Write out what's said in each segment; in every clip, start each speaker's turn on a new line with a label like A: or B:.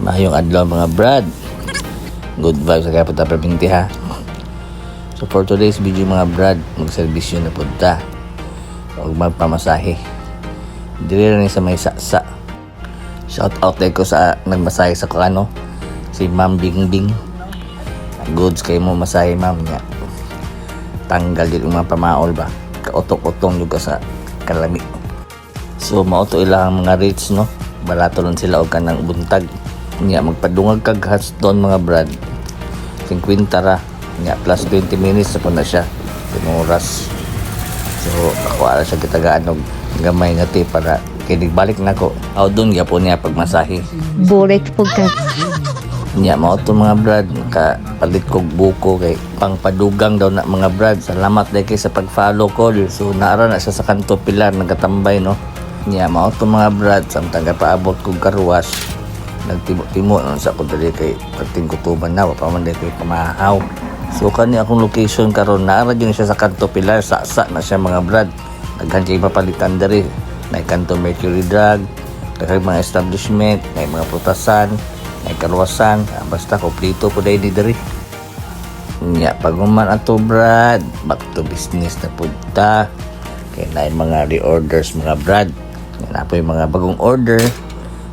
A: Mayong adlaw mga brad. Good vibes sa kapita perminti ha. So for today's video mga brad, magservisyo na punta. Huwag magpamasahe. Dili rin sa may saksa. Shout out tayo ko sa nagmasahe sa kano. Si Ma'am Bingbing. Goods kayo mo masahe ma'am niya. Tanggal yun mga pamaol ba. Kautok-utong juga sa kalami. So mauto ilang mga rates no. Barato lang sila og kanang buntag. Nya magpadungag kag doon mga brad. 50 ra. Nya plus 20 minutes na po na siya. Pinong oras. So ako siya kitagaan og gamay nga ti para kinig balik na ko. Aw doon gyapon niya pagmasahe.
B: Bulit po ka.
A: Nya mao to mga brad ka palit kog buko kay pangpadugang daw na mga brad. Salamat dai kay sa pag-follow ko. So naara na siya sa kanto pilar nagatambay no. Nya mao to mga brad samtang paabot kog karwas. Nagtimo-timo no sa ko dali kay pating kutuban na pa man dai kay pamahaw. So kani akong location karon naara gyud siya sa kanto pilar sa sa na siya mga brad. Daghan kay papalitan diri. Nay kanto Mercury Drug, kay mga establishment, may mga putasan, may karwasan, basta kompleto po di diri. Nya, pag human ato brad, back to business na punta. Kaya na mga reorders mga brad. Na po yung mga bagong order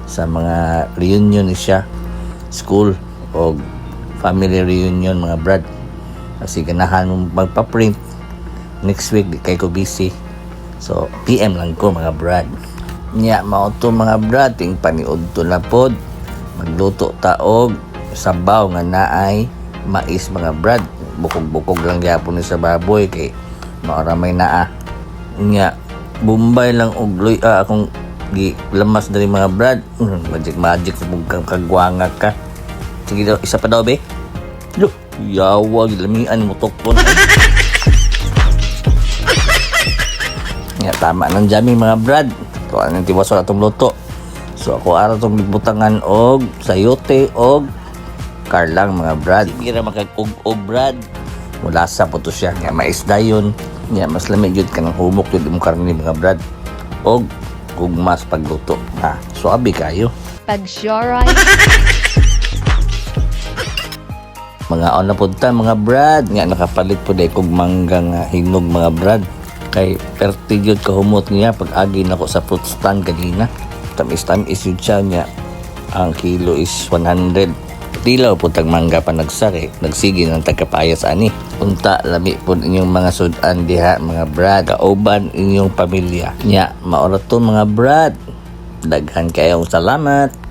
A: sa mga reunion ni siya, school o family reunion mga brad. Kasi ganahan mo magpa-print next week di kay ko busy. So, PM lang ko mga brad. Nya, mao to mga brad, ting paniod to na pod. Magluto taog, sabaw nga naay, mais mga brad. Bukog-bukog lang gyapon ni sa baboy kay may naa. Nya, Bombay lang og loy ah, akong gi lamas dari mga brad. Mm, magic magic bugkang kagwanga ka. Sige daw, isa pa daw be. Lo, yawa gilamian mo tokpon. Nga tama ng jamming mga brad. Ito ang tiwas sa atong luto. So ako ara tong butangan og sayote og karlang mga brad. Sige ra makag-og brad. Mula sa po to siya nga maisda yun. Nga mas lamig yun ka ng humok yun mo karni mga brad. Og gugmas pagluto. Ha, suabi kayo.
B: Pag sure ay
A: mga on punta mga brad. Nga nakapalit po dahil kog mangga nga hinog mga brad. Kay perti yun kahumot niya pag agi nako sa fruit stand kanina. Tamis tamis yun siya niya. Ang kilo is 100 tilaw po tag mangga pa nagsari nagsigi ng tagapayas ani. Unta lami po inyong mga sudan diha mga brad kauban inyong pamilya. Nya maorat to mga brad. Daghan kayong salamat